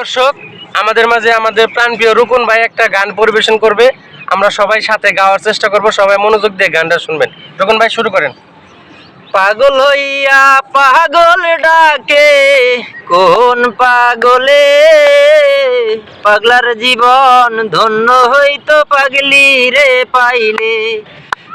দর্শক, আমাদের মাঝে আমাদের প্রাণপ্রিয় রুকুন ভাই একটা গান পরিবেশন করবে। আমরা সবাই সাথে গাওয়ার চেষ্টা করব, সবাই মনোযোগ দিয়ে গানটা শুনবেন। রুকুন ভাই, শুরু করেন। পাগল হইয়া পাগল ডাকে, কোন পাগলে? পাগলার জীবন ধন্য হইতো পাগলি রে পাইলে।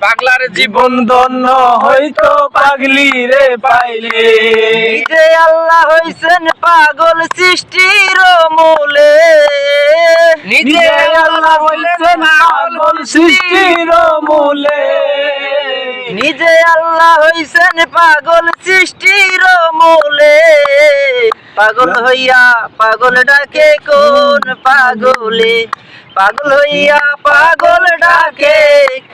পাগলার জীবন ধন্য হইতো পাগলি রে পাইলে। নিজে আল্লাহ হইছেন পাগল সৃষ্টির মূলে। নিজে আল্লাহ হইলেন পাগল সৃষ্টির মূলে। নিজে আল্লাহ হইছেন পাগল সৃষ্টির মূলে। পাগল হইয়া পাগল ডাকে কোন পাগলে? পাগল হইয়া পাগল ডাকে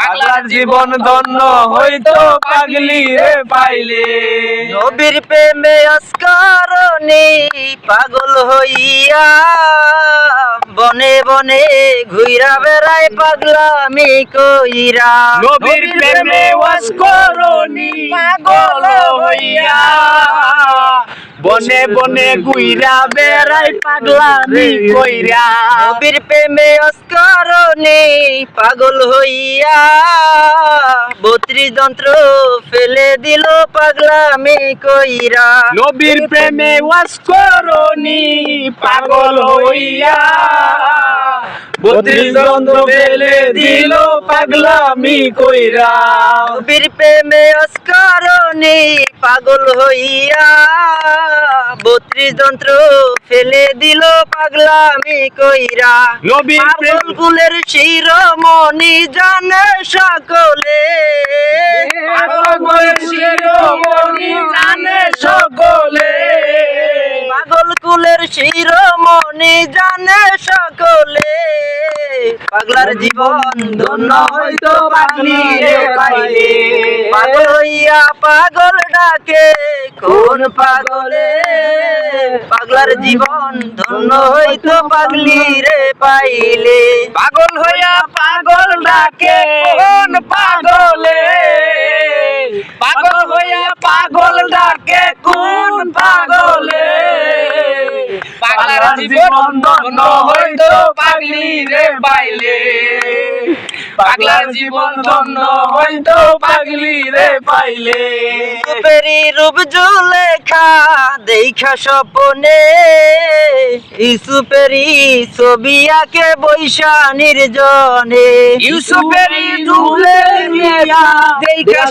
পাগলার জীবন ধন্য হইতো পাগলি রে পাইলে। নবীর প্রেমে অস্করণী পাগল হইয়া বনে বনে ঘুইরা বেড়ায় পাগলামি কইরা। নবীর প্রেমে ওয়াস করনি পাগল হইয়া বনে বনে গুইরা বেড়াই পাগলামি কইরা। নবীর প্রেমে অস্করণে পাগল হইয়া। বত্রিশ যন্ত্র ফেলে দিল পাগলামি কইরা। নবীর প্রেমে অস্করণে পাগল হইয়া। ফেলে দিল পাগলামি কইরা। নবীর প্রেমে অস্করণী পাগল হইয়া। বত্রিশ যন্ত্র ফেলে দিল পাগলামি কইরা। পাগল কুলের শিরোমণি জানে সকলে। পাগল শিরোমণি জানে সকলে। শিরোমণি জানে সকলে। পাগলার জীবন ধন্য হইতো পাগলি রে পাইলে। পাগল হইয়া পাগল ডাকে, কোন পাগলে? পাগলার জীবন ধন্য হইতো পাগলি রে পাইলে। পাগল হইয়া পাগল ডাকে, কোন পাগলে পাগল হইয়া পাগল ডাকে কোন পাগলে পাগলার জীবন ধন্য হইতো পাগলি রে পাইলে। পাগলার জীবন ধন্য হইতো পাগলি রে পাইলে। পেরি রূপ জুলেখা দেখা স্বপনে। ইসুপেরি ছবি আঁকে বৈশা নির্জনে। মিয়া দেখা